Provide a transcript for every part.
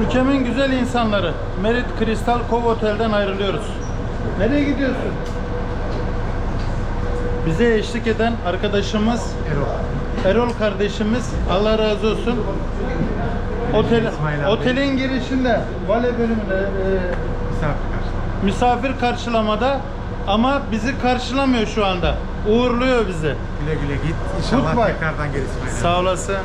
Ülkemin güzel insanları. Merit Kristal Kov Otel'den ayrılıyoruz. Nereye gidiyorsun? Bize eşlik eden arkadaşımız Erol. Erol kardeşimiz. Allah razı olsun. Otel, İsmail abi. otelin girişinde vale bölümünde e, Misafir karşıladı. misafir karşılamada ama bizi karşılamıyor şu anda. Uğurluyor bizi. Güle güle git. İnşallah Goodbye. tekrardan gel İsmail. abi. Sağ olasın.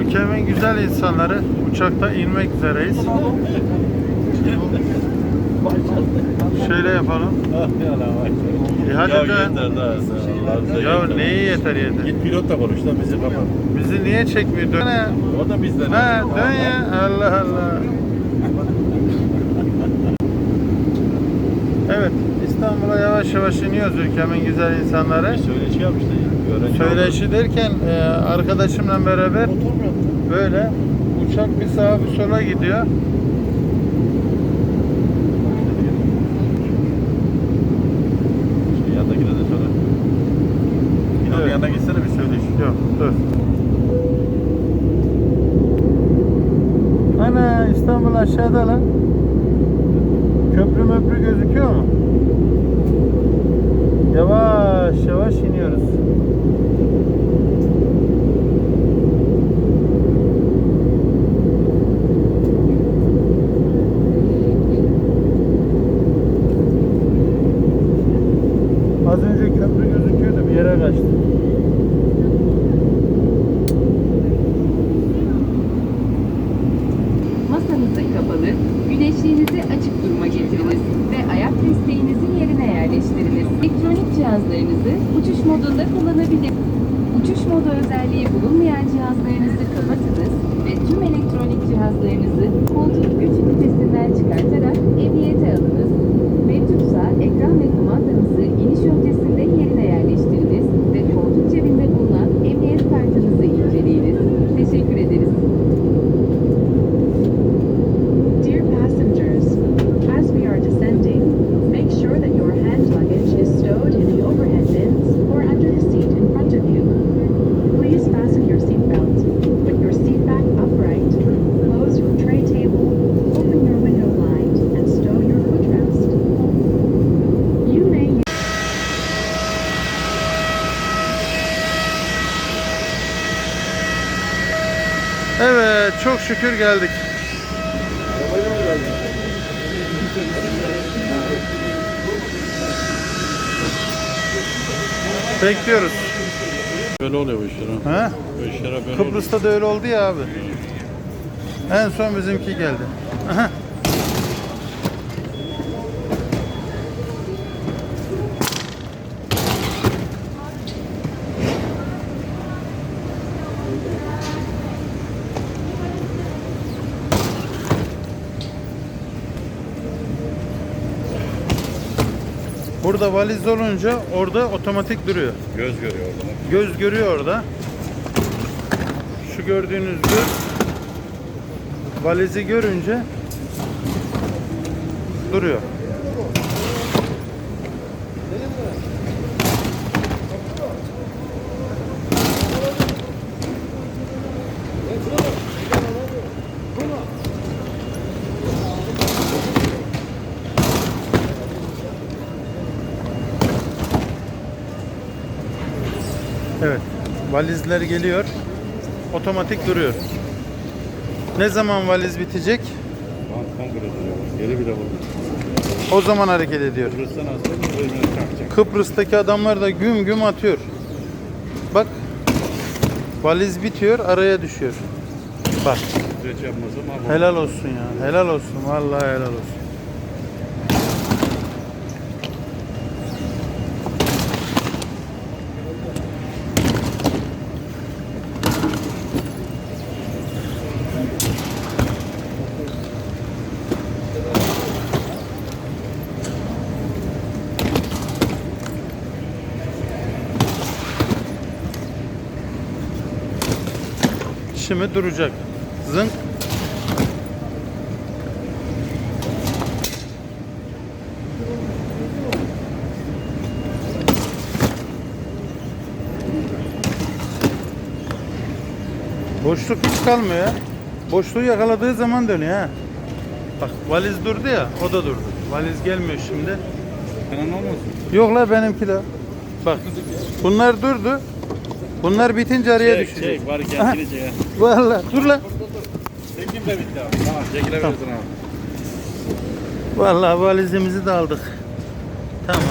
Ülkemin güzel insanları uçakta inmek üzereyiz. Şöyle yapalım. E hadi ya dön. yeter daha. Ya neyi yeter yeter. Git pilotla konuş da bizi kapat. Bizi niye çekmiyor? Dön. O da bizden. Ha dön ya. Allah Allah. Evet İstanbul'a yavaş yavaş iniyoruz ülkemin güzel insanları. Söyleşi yap işte. Öğrenci Söyleşi derken e, arkadaşımla beraber böyle uçak bir sağa bir sola gidiyor. Yandakine de söyle. Evet. bir yanına gitsene bir söyleşi. Yok dur. Ana İstanbul aşağıda lan. Köprü möprü gözüküyor mu? Yavaş yavaş iniyoruz. Az önce köprü gözüküyordu bir yere kaçtı. Masanızı kapalı, güneşliğinizi açık duruma getiriniz ve ayak desteğinizi yerine yerleştiriniz. Elektronik cihazlarınızı uçuş modunda kullanabilir. Uçuş modu özelliği bulunmayan cihazlarınızı kapatınız ve tüm elektronik cihazlarınızı koltuk güç ünitesinden çıkartarak emniyete alınız. Mevcutsa ekran ve kumandanızı Evet çok şükür geldik. Bekliyoruz. Böyle oluyor bu işler. ha. Bu işler böyle oluyor. Kıbrıs'ta da öyle oldu ya abi. En son bizimki geldi. Aha. Burada valiz olunca orada otomatik duruyor. Göz görüyor orada. Göz görüyor orada. Şu gördüğünüz göz valizi görünce duruyor. Evet. Valizler geliyor. Otomatik duruyor. Ne zaman valiz bitecek? Kan duruyor. Geri bile vurdu. O zaman hareket ediyor. Kıbrıs'tan takacak. Kıbrıs'taki adamlar da güm güm atıyor. Bak. Valiz bitiyor, araya düşüyor. Bak Süreç yapmasa mahvolur. helal olsun ya. Helal olsun. Vallahi helal olsun. Şimdi duracak. Zınk. Boşluk hiç kalmıyor ya. Boşluğu yakaladığı zaman dönüyor ha. Bak valiz durdu ya, o da durdu. Valiz gelmiyor şimdi. Falan olmasın. Yok la benimki de. Bak bunlar durdu. Bunlar bitince araya Çek düşecek. çek bari kendini çek. Vallahi dur la. Çekim de bitti abi. Tamam çekilebilirsin abi. Vallahi valizimizi de aldık. Tamam.